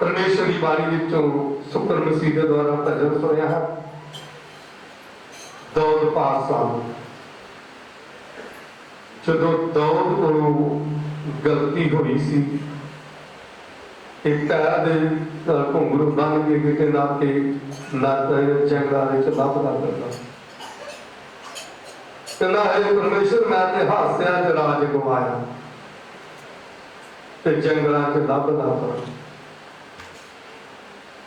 ਪਰਮੇਸ਼ਰ ਦੀ ਬਾਣੀ ਵਿੱਚੋਂ ਸੁਪਰ ਮਸੀਹ ਦੇ ਦੁਆਰਾ ਭਜਨ ਸੁਣਿਆ ਹੈ। ਦੌਦ ਪਾਸਾ ਜਦੋਂ ਦੌਦ ਕੋਲੋਂ ਗਲਤੀ ਹੋਈ ਸੀ ਇੱਕ ਪੈਰ ਦੇ ਘੁੰਗਰੂ ਬੰਨ ਕੇ ਕਿਤੇ ਨਾ ਕੇ ਨੱਕ ਜੰਗਲਾਂ ਵਿੱਚ ਲੱਭਦਾ ਫਿਰਦਾ ਕਹਿੰਦਾ ਹੈ ਪਰਮੇਸ਼ਰ ਮੈਂ ਤੇ ਹਾਸਿਆਂ ਚ ਰਾਜ ਗਵਾਇਆ। ਤੇ ਜੰਗਲਾਂ ਚ ਲੱਭਦਾ ਫਿਰਾਂ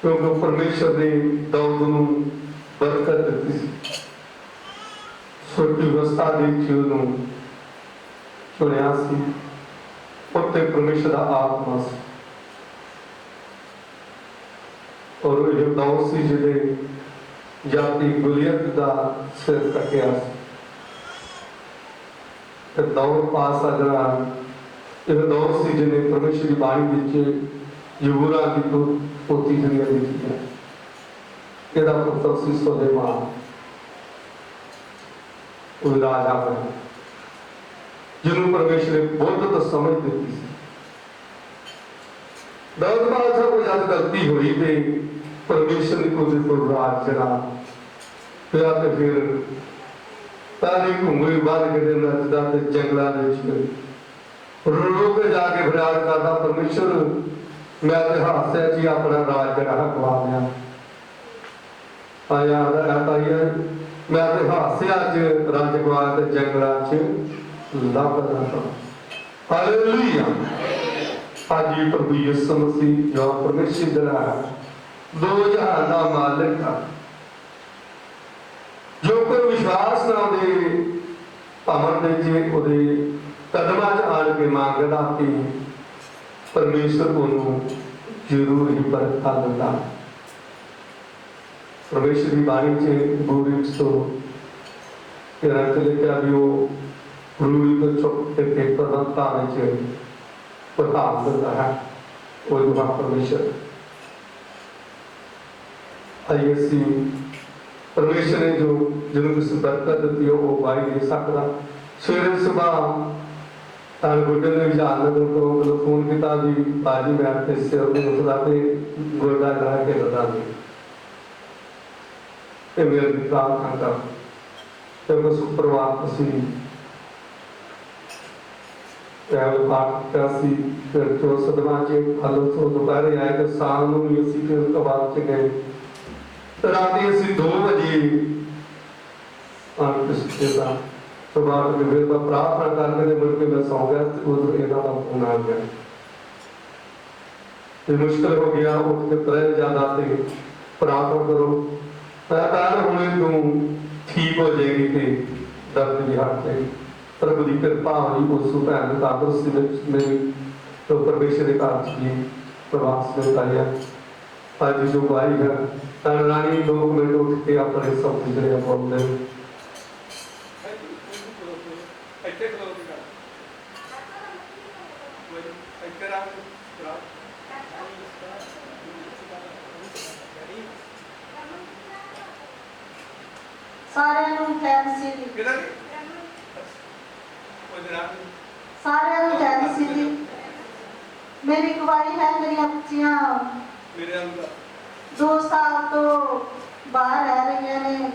ਕਿਉਂਕਿ ਪਰਮੇਸ਼ਰ ਨੇ ਦਾਊਦ ਨੂੰ ਬਰਕਤ ਦਿੱਤੀ ਸੀ। ਛੋਟੀ ਅਵਸਥਾ ਦੇ ਵਿੱਚ ਉਹਨੂੰ ਚੁਣਿਆ ਸੀ। ਉੱਤੇ ਪਰਮੇਸ਼ਰ ਦਾ ਆਤਮਾ ਸੀ। ਔਰ ਉਹ ਇਹ ਦਾਊਦ ਸੀ, ਜਿਹਦੇ ਜਾਤੀ ਗੁਲੀਅਤ ਦਾ ਸਿਰ ਕੱਟਿਆ ਸੀ। ਤੇ ਦੌਰ ਪਾਸ ਆ ਜਿਹੜਾ ਇਹ ਦੌਰ ਸੀ ਜਿਹਨੇ ਪਰਮੇਸ਼ਰ ਦੀ ਬਾਣੀ ਵਿੱਚ ਯੂਰਾ ਦੀ ਪੋਤੀ ਜਿਹੜੀ ਲਿਖੀ ਹੈ। ਇਹਦਾ ਪੁੱਤਰ ਸੀ ਸੁਲੇਮਾਨ ਉਹ ਰਾਜਾ ਬਣਿਆ ਜਿਹਨੂੰ ਪਰਮੇਸ਼ਰ ਨੇ ਬੁੱਧ ਸਮਝ ਦਿੱਤੀ ਸੀ। ਦਾਊਦ ਬਾਦਸ਼ਾਹ ਕੋਲ ਜਦ ਗਲਤੀ ਹੋਈ ਤੇ ਪਰਮੇਸ਼ਰ ਨੇ ਉਹਦੇ ਕੋਲ ਰਾਜ ਚੜਾ ਪਿਆ ਤੇ ਫਿਰ ਤਾਰੀ ਘੁੰਮੇ, ਬਾਹਰ ਕਿਤੇ ਨੱਚਦਾ ਤੇ ਜੰਗਲਾਂ ਦੇ ਵਿੱਚ ਰੋ ਕੇ ਜਾ ਕੇ ਫਰਿਆਦ ਕਰਦਾ, ਪਰਮੇਸ਼ਰ, ਮੈਂ ਤੇ ਹਾਸਿਆ ਜੀ ਆਪਣਾ ਰਾਜ ਜਿਹੜਾ ਗਵਾ ਲਿਆ ਆਇਆ ਦਾ ਤਾਇਆ ਮੈਂ ਤੇ ਹਾਸਿਆ ਚ ਰਾਜ ਗਵਾ ਤੇ ਜੰਗਲਾਂ ਚ ਲੱਭਦਾ ਹਾਂ। ਹਾਲੇਲੂਇਆ ਅੱਜ ਪ੍ਰਭੂ ਯਿਸੂ ਮਸੀਹ, ਜੋ ਪਰਮੇਸ਼ਰ ਜਿਹੜਾ ਦੋ ਜਹਾਨ ਦਾ ਮਾਲਕ ਹੈ ਜੋ ਕੋਈ ਵਿਸ਼ਵਾਸ ਨਾ ਉਹਦੇ ਅਮਰ ਦੇ ਜੇ ਉਹਦੇ ਕਦਮਾਂ 'ਚ ਆਣ ਕੇ ਮੰਗਦਾ ਕਿ ਪਰਮੇਸ਼ਰ ਉਹਨੂੰ ਜ਼ਰੂਰ ਹੀ ਬਰਕਤਾਂ ਦਿੰਦਾ ਪਰਮੇਸ਼ਰ ਦੀ ਬਾਣੀ 'ਚ ਬੋਲੀ ਵਿੱਚ ਤੋਂ ਕਿਹਾ ਲਿਖਿਆ ਵੀ ਉਹ ਰੂੜੀ ਤੋਂ ਚੁੱਕ ਕੇ ਪੇਪਰ ਦਾ ਤਾਰੇ 'ਚ ਪ੍ਰਤਾਪ ਦਿੰਦਾ ਹੈ। ਉਹ ਦੁਆ ਪਰਮੇਸ਼ਰ। ਆਈ ਅਸੀਂ ਪਰਮੇਸ਼ਰ ਨੇ ਜੋ ਜਿਹਨੂੰ ਤੁਸੀਂ ਬਰਕਤ ਦਿੱਤੀ ਹੈ, ਉਹ ਵਾਈ ਦੇ ਸਕਦਾ। ਸਵੇਰੇ ਸਵੇਰ ਤਾਂ ਗੁੱਡੇ ਨੇ ਜਾਣ ਨੂੰ ਤੋਂ ਫੋਨ ਕੀਤਾ ਜੀ ਬਾਜੀ ਮੈਂ ਤੇ ਸਿਰ ਨੂੰ ਉੱਠਦਾ ਤੇ ਗੋਡਾ ਲਾ ਕੇ ਲਦਾ ਜੀ ਤੇ ਮੇਰੇ ਦੀ ਪ੍ਰਾਰਥਨਾ ਤੇ ਉਹ ਸੁਪਰਵਾਰ ਅਸੀਂ ਪੈਰ ਪਾਠ ਕੀਤਾ ਸੀ। ਫਿਰ ਜੋ ਸਦਮਾ ਚ ਹਲੋ ਤੋਂ ਦੁਪਹਿਰੇ ਆਏ ਤੇ ਸ਼ਾਮ ਨੂੰ ਵੀ ਅਸੀਂ ਫਿਰ ਕਬਾਬ ਚ ਗਏ। ਤੇ ਰਾਤੀ ਅਸੀਂ 2 ਵਜੇ ਆਣ ਕੇ ਦਾ ਸਵਾਲ ਦੇ ਵੇਲੇ ਦਾ ਪ੍ਰਾਰਥਨਾ ਕਰਕੇ ਤੇ ਮੁੜ ਕੇ ਮੈਂ ਸੌਂ ਗਿਆ ਤੇ ਉਦੋਂ ਇਹਨਾਂ ਦਾ ਫੋਨ ਆ ਗਿਆ। ਤੇ ਮੁਸ਼ਕਲ ਹੋ ਗਿਆ ਉੱਠ ਕੇ ਪ੍ਰੈ ਜਾਂਦਾ ਤੇ ਪ੍ਰਾਰਥਨਾ ਕਰੋ। ਮੈਂ ਤਾਂ ਹੁਣੇ ਤੂੰ ਠੀਕ ਹੋ ਜਾਏਗੀ ਤੇ ਦਰਦ ਦੀ ਹਟ ਜਾਏਗੀ। ਪ੍ਰਭੂ ਦੀ ਕਿਰਪਾ ਹੋਈ ਉਸ ਨੂੰ ਭੈਣ ਨੂੰ ਤੰਦਰੁਸਤੀ ਵਿੱਚ ਮੇਰੀ ਤੋਂ ਪਰਮੇਸ਼ਰ ਦੇ ਘਰ ਚ ਜੀ ਪ੍ਰਵਾਸ ਵਿੱਚ ਆਇਆ। ਅੱਜ ਜੋ ਭਾਈ ਹੈ ਤਾਂ ਰਾਣੀ ਦੋ ਮਿੰਟ ਉੱਠ ਕੇ ਆਪਣੇ ਸਭ ਜਿਹੜੇ ਬੋਲਦੇ ਨੇ ਇੱਥੇ ਖਲੋ ਕੇ ਕਰ ਕੋਈ ਇੱਥੇ ਰੱਖ ਰੱਖ ਸਾਰਿਆਂ ਨੂੰ ਕੈਂਸੀ ਦੀ ਕਿਹਦਾ ਸਾਰਿਆਂ ਨੂੰ ਦੀ ਮੇਰੀ ਗਵਾਹੀ ਹੈ ਮੇਰੀਆਂ ਬੱਚੀਆਂ। ਮੇਰੇ ਅੰਦਰ ਦੋ ਸਾਲ ਤੋਂ ਬਾਹਰ ਰਹਿ ਰਹੀਆਂ ਨੇ।